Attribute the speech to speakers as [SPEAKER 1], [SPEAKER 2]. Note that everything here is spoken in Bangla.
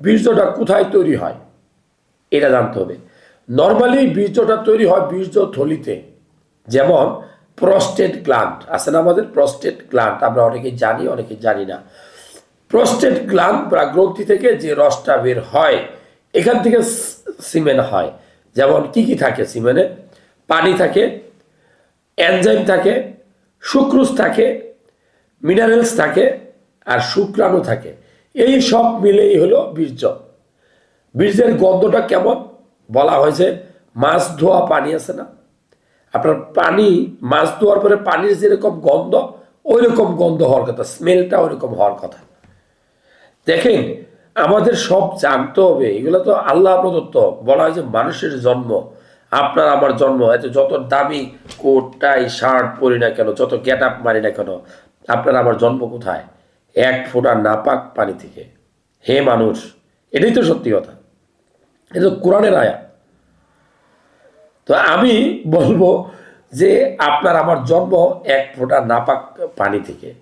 [SPEAKER 1] বীর্যটা কোথায় তৈরি হয়? এটা জানতে হবে। নর্মালি বীর্যটা তৈরি হয় বীর্য থলিতে। যেমন প্রস্টেট গ্ল্যান্ড আছে না আমাদের? প্রস্টেট গ্ল্যান্ড আমরা অনেকে জানি অনেকে জানি না। প্রস্টেট গ্ল্যান্ড বা গ্রন্থি থেকে যে রসটা বের হয়, এখান থেকে সিমেন হয়। যেমন কি কি থাকে সিমেনে পানি থাকে এনজাইম থাকে সুক্রুজ থাকে মিনারেলস থাকে, আর শুক্রাণু থাকে। এই সব মিলেই হলো বীর্য। বীর্যের গন্ধটা কেমন? বলা হয়েছে, মাছ ধোয়া পানি আছে না? আপনার পানি, মাছ ধোয়ার পরে পানির যেরকম গন্ধ ওই রকম গন্ধ হওয়ার কথা স্মেলটা ওই রকম হওয়ার কথা। দেখেন, আমাদের সব জানতে হবে, এগুলো তো আল্লাহ প্রদত্ত। বলা হয় যে মানুষের জন্ম, আপনার আমার জন্ম, এত যত দামি কোট, টাই, শার্ট পরি না কেন, যত গেট আপ মারি না কেন, আপনার আমার জন্ম কোথায়? এক ফোঁটা নাপাক পানি থেকে। হে মানুষ, এটাই তো সত্যি কথা। এটা তো কোরআনের আয়া তো আমি বলব যে আপনার আমার জন্ম এক ফোঁটা নাপাক পানি থেকে।